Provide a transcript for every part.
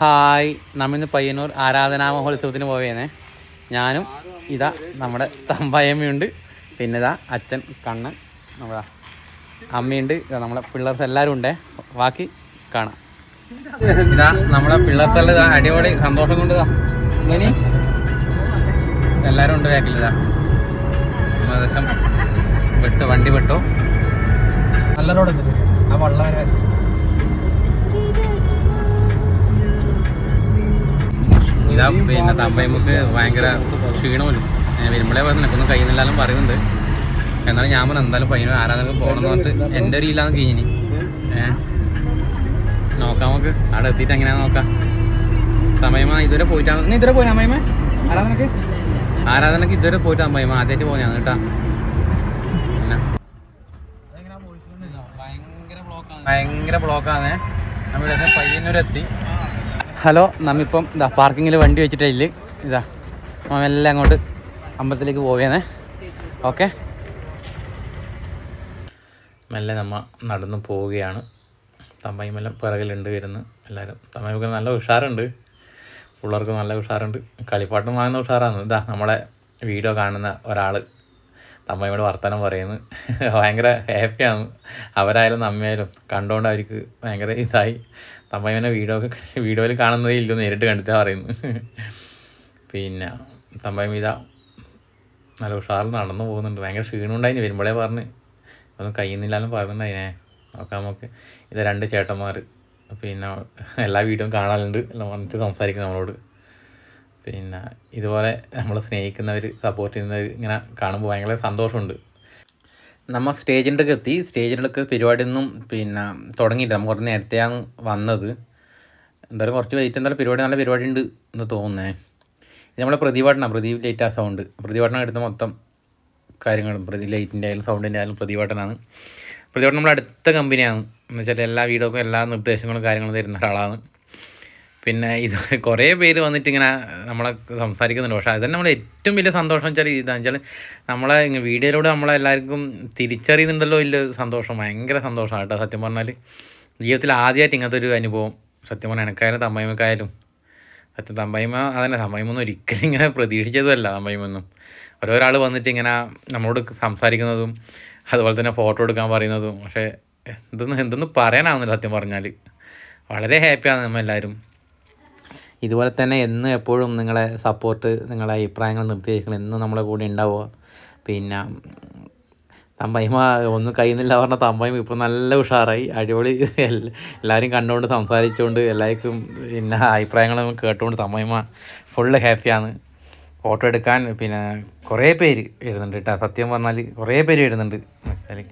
Hi നമ്മിന്ന് Payyanur ആരാധനാ മഹോത്സവത്തിന് പോവേനെ. ഞാനും ഇതാ നമ്മുടെ തമ്പയമ്മയുണ്ട്. പിന്നെ ഇതാ അച്ഛൻ കണ്ണൻ നമ്മുടെ അമ്മയുണ്ട്. ഇതാ നമ്മളെ പിള്ളേർസ് എല്ലാവരും ഉണ്ടേ. ബാക്കി കാണാം. ഇതാ നമ്മളെ പിള്ളേർസെല്ലാം ഇതാ അടിപൊളി സന്തോഷം കൊണ്ട് ഇതാ. ഇനി എല്ലാവരും ഉണ്ട് ബാക്കിലിതാ ഏകദേശം വിട്ടു വണ്ടി വിട്ടു. നല്ല റോഡ് ആ വള്ളം വരെ ഇതാ പിന്നെ തമ്പയമ്മക്ക് ഭയങ്കര ക്ഷീണമല്ലോ വരുമ്പോഴേ പറഞ്ഞ എനിക്കൊന്നും കഴിയുന്നില്ലാലും പറയുന്നുണ്ട്. എന്നാലും ഞാൻ പറഞ്ഞു എന്തായാലും പയ്യനും ആരാധനക്ക് പോകണം എന്ന് പറഞ്ഞിട്ട് എന്റെ ഒരു ഇല്ലാന്ന് കഴിഞ്ഞിനി ഏഹ് നോക്കാം നമുക്ക്. അവിടെ എത്തിയിട്ട് എങ്ങനെയാന്ന് നോക്കാം. സമയമ ഇതുവരെ പോയിട്ടാണ് നീ ഇതുവരെ പോയി അമ്മയമ്മ ആരാധനക്ക്? ആരാധനക്ക് ഇതുവരെ പോയിട്ട് അമ്മയമ്മ ആദ്യമായിട്ട് പോകുന്നതാണ് കേട്ടാ. ഭയങ്കര ബ്ലോക്കാണ് ഭയങ്കര ബ്ലോക്കാണ് നമ്മുടെ പയ്യന്നൂരെത്തി. ഹലോ നമ്മിപ്പം ഇതാ പാർക്കിങ്ങിൽ വണ്ടി വെച്ചിട്ടില്ല ഇതാ എല്ലാം അങ്ങോട്ട് അമ്പലത്തിലേക്ക് പോവേനെ ഓക്കെ? മെല്ലെ നമ്മ നടന്നു പോവുകയാണ്. തമ്മയിമെല്ലാം പിറകിലുണ്ട് വരുന്നു എല്ലാവരും തമ്മയ്ക്ക് നല്ല ഉഷാറുണ്ട്. പിള്ളേർക്ക് നല്ല ഉഷാറുണ്ട്. കളിപ്പാട്ടം വാങ്ങുന്ന ഉഷാറാണ് ഇതാ നമ്മളെ വീഡിയോ കാണുന്ന ഒരാൾ തമ്മയോട് വർത്തമാനം പറയുന്നു. ഭയങ്കര ഹാപ്പിയാണ് അവരായാലും നമ്മയായാലും കണ്ടുകൊണ്ട് അവർക്ക് ഭയങ്കര ഇതായി. തമ്മയനെ വീഡിയോ വീഡിയോയിൽ കാണുന്നതേ ഇല്ല നേരിട്ട് കണ്ടിട്ടാണ് പറയുന്നു. പിന്നെ തമ്പയം ഇതാ നല്ല ഉഷാറിൽ നടന്നു പോകുന്നുണ്ട്. ഭയങ്കര ക്ഷീണമുണ്ടായിന് വരുമ്പോഴേ പറഞ്ഞ്. ഒന്നും കഴിയുന്നില്ലാലും പറഞ്ഞിട്ടുണ്ടായിനെ നോക്കാം നമുക്ക്. ഇത് രണ്ട് ചേട്ടന്മാർ പിന്നെ എല്ലാ വീഡിയോയും കാണാറുണ്ട് എല്ലാം വന്നിട്ട് സംസാരിക്കും നമ്മളോട്. പിന്നെ ഇതുപോലെ നമ്മൾ സ്നേഹിക്കുന്നവർ സപ്പോർട്ട് ചെയ്യുന്നവർ ഇങ്ങനെ കാണുമ്പോൾ ഭയങ്കര സന്തോഷമുണ്ട്. നമ്മൾ സ്റ്റേജിന്റെ ഒക്കെ എത്തി. സ്റ്റേജിന്റെ ഒക്കെ പരിപാടി ഒന്നും പിന്നെ തുടങ്ങിയില്ല. നമ്മൾ കുറച്ച് നേരത്തെയാണ് വന്നത്. എന്തായാലും കുറച്ച് വെയിറ്റ് എന്തായാലും പരിപാടി നല്ല പരിപാടി ഉണ്ട് എന്ന് തോന്നുന്നേ. ഇത് നമ്മളെ പ്രതിപാട്ടനാണ് പ്രദീപ് ലൈറ്റ് ആ സൗണ്ട് പ്രതിപാട്ടനം എടുത്ത മൊത്തം കാര്യങ്ങളും. പ്രതി ലൈറ്റിന്റെ ആയാലും സൗണ്ടിന്റെ ആയാലും പ്രതിപാട്ടനാണ് പ്രതിപാട്ടൻ നമ്മുടെ അടുത്ത കമ്പനിയാണ് എന്ന് വെച്ചാൽ എല്ലാ വീഡിയോക്കും എല്ലാ നിർദ്ദേശങ്ങളും കാര്യങ്ങളും തരുന്ന ഒരാളാണ്. പിന്നെ ഇത് കുറേ പേര് വന്നിട്ട് ഇങ്ങനെ നമ്മളെ സംസാരിക്കുന്നുണ്ട്. പക്ഷേ അതുതന്നെ നമ്മൾ ഏറ്റവും വലിയ സന്തോഷം വെച്ചാൽ ഇതാണെന്ന് വെച്ചാൽ നമ്മളെ വീഡിയോയിലൂടെ നമ്മളെല്ലാവർക്കും തിരിച്ചറിയുന്നുണ്ടല്ലോ ഇല്ല സന്തോഷം. ഭയങ്കര സന്തോഷമാണ് കേട്ടോ സത്യം പറഞ്ഞാൽ ജീവിതത്തിൽ ആദ്യമായിട്ട് ഇങ്ങനത്തെ ഒരു അനുഭവം സത്യം പറഞ്ഞാൽ എനക്കായാലും തമ്മയ്മക്കായാലും സത്യം തമ്മയ്മ അതന്നെ തമ്മയ്മൊന്നും ഒരിക്കലും ഇങ്ങനെ പ്രതീക്ഷിച്ചതുമല്ല തമ്മയ്മൊന്നും ഓരോരാൾ വന്നിട്ട് ഇങ്ങനെ നമ്മളോട് സംസാരിക്കുന്നതും അതുപോലെ തന്നെ ഫോട്ടോ എടുക്കാൻ പറയുന്നതും. പക്ഷേ എന്തൊന്നും എന്തൊന്നും പറയാനാവുന്നില്ല സത്യം പറഞ്ഞാൽ വളരെ ഹാപ്പിയാണ് നമ്മളെല്ലാവരും ഇതുപോലെ തന്നെ എന്നും എപ്പോഴും നിങ്ങളെ സപ്പോർട്ട് നിങ്ങളെ അഭിപ്രായങ്ങൾ നിർദ്ദേശങ്ങൾ എന്നും നമ്മളെ കൂടെ ഉണ്ടാവുക. പിന്നെ തമ്പായ്മ ഒന്നും കഴിയുന്നില്ല പറഞ്ഞ തമ്പായ്മ ഇപ്പം നല്ല ഉഷാറായി. അടിപൊളി. എല്ലാ- എല്ലാവരും കണ്ടുകൊണ്ട് സംസാരിച്ചുകൊണ്ട് എല്ലാവർക്കും പിന്നെ അഭിപ്രായങ്ങളും കേട്ടുകൊണ്ട് തമ്പായ്മ ഫുള്ള് ഹാപ്പിയാണ് ഫോട്ടോ എടുക്കാൻ പിന്നെ കുറേ പേര് എഴുതുന്നുണ്ട് കേട്ടോ. സത്യം പറഞ്ഞാൽ കുറേ പേര് എഴുതുന്നുണ്ട് വെച്ചാൽ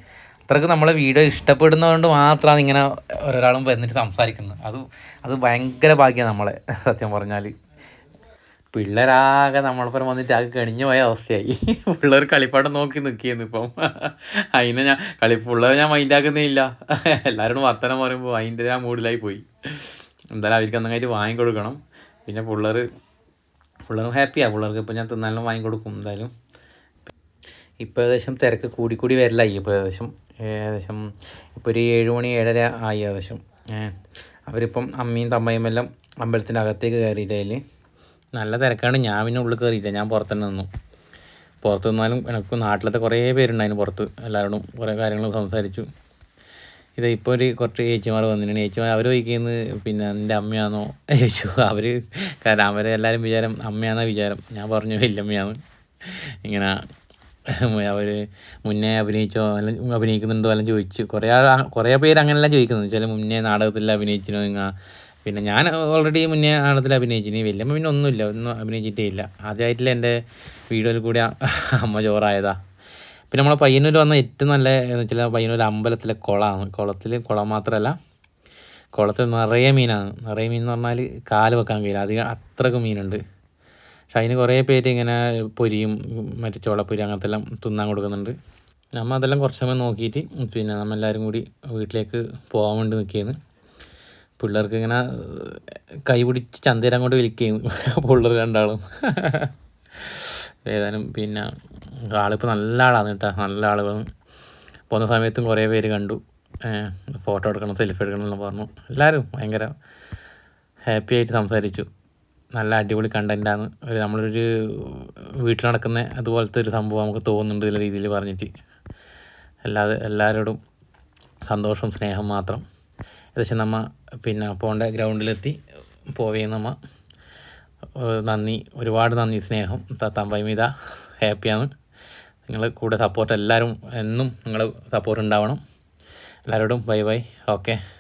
അത്രയ്ക്ക് നമ്മളെ വീഡിയോ ഇഷ്ടപ്പെടുന്നതുകൊണ്ട് മാത്രമാണ് ഇങ്ങനെ ഒരാളും വന്നിട്ട് സംസാരിക്കുന്നത്. അത് അത് ഭയങ്കര ഭാഗ്യമാണ് നമ്മളെ സത്യം പറഞ്ഞാൽ പിള്ളേരാകെ നമ്മളൊപ്പം വന്നിട്ട് ആകെ കണിഞ്ഞു പോയ അവസ്ഥയായി. പിള്ളേർ കളിപ്പാട്ടം നോക്കി നിൽക്കിയെന്ന് ഇപ്പം. അതിനെ ഞാൻ കളി പിള്ളേരെ ഞാൻ മൈൻഡാക്കുന്നേ ഇല്ല എല്ലാവരോടും വർത്തനം പറയുമ്പോൾ അതിന്റെ ആ മൂഡിലായി പോയി. എന്തായാലും അവർക്ക് എന്തെങ്കിലും വാങ്ങിക്കൊടുക്കണം. പിന്നെ പിള്ളേർ പിള്ളേർ ഹാപ്പിയാണ് പിള്ളേർക്ക് ഇപ്പം ഞാൻ തിന്നാലും വാങ്ങിക്കൊടുക്കും. എന്തായാലും ഇപ്പോൾ ഏകദേശം തിരക്ക് കൂടി കൂടി വരലായി. ഇപ്പോൾ ഏകദേശം ഏകദേശം ഇപ്പോൾ ഒരു ഏഴ് മണി ഏഴര ആയി ഏകദേശം. അവരിപ്പം അമ്മയും തമ്മയും എല്ലാം അമ്പലത്തിന്റെ അകത്തേക്ക് കയറിയിട്ടതിൽ നല്ല തിരക്കാണ്. ഞാൻ പിന്നെ ഉള്ളിൽ കയറിയില്ല. ഞാൻ പുറത്ത് തന്നെ നിന്നു. പുറത്ത് നിന്നാലും എനിക്ക് നാട്ടിലത്തെ കുറേ പേരുണ്ടായിരുന്നു പുറത്ത്. എല്ലാവരോടും കുറേ കാര്യങ്ങൾ സംസാരിച്ചു. ഇത് ഇപ്പോൾ ഒരു കുറച്ച് ചേച്ചിമാർ വന്നിട്ടുണ്ട്. ചേച്ചിമാർ അവർ ചോദിക്കുന്നത് പിന്നെ എന്റെ അമ്മയാണോ ചോദിച്ചു. അവർ കാരണം അവരെല്ലാവരും വിചാരം അമ്മയാണെന്നാണ് വിചാരം. ഞാൻ പറഞ്ഞു വല്യമ്മയാണ് ഇങ്ങനെ അവർ മുന്നേ അഭിനയിച്ചോ അല്ലെങ്കിൽ അഭിനയിക്കുന്നുണ്ടോ എല്ലാം ചോദിച്ചു. കുറേ ആൾ കുറേ പേര് അങ്ങനെല്ലാം ചോദിക്കുന്നു വെച്ചാൽ മുന്നേ നാടകത്തിൽ അഭിനയിച്ചിനോ നിങ്ങൾ പിന്നെ ഞാൻ ഓൾറെഡി മുന്നേ നാടകത്തിൽ അഭിനയിച്ചിനി. വല്യമ്മ പിന്നെ ഒന്നുമില്ല. ഒന്നും അഭിനയിച്ചിട്ടേ ഇല്ല. ആദ്യമായിട്ടില്ല എന്റെ വീഡിയോയിൽ കൂടി അമ്മ ചോറായതാ. പിന്നെ നമ്മളെ പയ്യന്നൂർ വന്ന ഏറ്റവും നല്ല എന്ന് വെച്ചാൽ പയ്യന്നൂർ അമ്പലത്തിലെ കുളമാണ് കുളത്തിൽ കുളം മാത്രമല്ല കുളത്തിൽ നിറയെ മീനാണ്. നിറയെ മീൻ എന്ന് പറഞ്ഞാൽ കാൽ വെക്കാൻ കഴിയില്ല. അധികം അത്രയ്ക്ക് മീനുണ്ട്. പക്ഷെ അതിന് കുറേ പേര് ഇങ്ങനെ പൊരിയും മറ്റേ ചോളപ്പൊരി അങ്ങനത്തെ എല്ലാം തിന്നാൻ കൊടുക്കുന്നുണ്ട്. നമ്മൾ അതെല്ലാം കുറച്ച് സമയം നോക്കിയിട്ട് പിന്നെ നമ്മളെല്ലാവരും കൂടി വീട്ടിലേക്ക് പോകാൻ വേണ്ടി നിൽക്കുകയാണ് പിള്ളേർക്ക് ഇങ്ങനെ കൈ പിടിച്ച് ചന്തേരം കൊണ്ട് വിളിക്കുകയാണ് പിള്ളേർ രണ്ടാളും. ഏതായാലും പിന്നെ ആളിപ്പോൾ നല്ല ആളാണ് കേട്ടോ നല്ല ആളുകളും. പോകുന്ന സമയത്തും കുറേ പേര് കണ്ടു. ഫോട്ടോ എടുക്കണം സെൽഫി എടുക്കണം എന്ന് പറഞ്ഞു. എല്ലാവരും ഭയങ്കര ഹാപ്പി ആയിട്ട് സംസാരിച്ചു. നല്ല അടിപൊളി കണ്ടന്റാണ് ഒരു നമ്മളൊരു വീട്ടിൽ നടക്കുന്ന അതുപോലത്തെ ഒരു സംഭവം നമുക്ക് തോന്നുന്നുണ്ട് ഇതിലെ രീതിയിൽ പറഞ്ഞിട്ട്. അല്ലാതെ എല്ലാവരോടും സന്തോഷം സ്നേഹം മാത്രം. ഏകദേശം നമ്മ പിന്നെ പോണ്ട ഗ്രൗണ്ടിലെത്തി. പോവുകയും നമ്മ. നന്ദി ഒരുപാട് നന്ദി സ്നേഹം. തമ്പായ്മീത ഹാപ്പിയാണ്. നിങ്ങൾ കൂടെ സപ്പോർട്ട് എല്ലാവരും എന്നും നിങ്ങളുടെ സപ്പോർട്ട് ഉണ്ടാവണം. എല്ലാവരോടും ബൈ ബൈ. ഓക്കെ.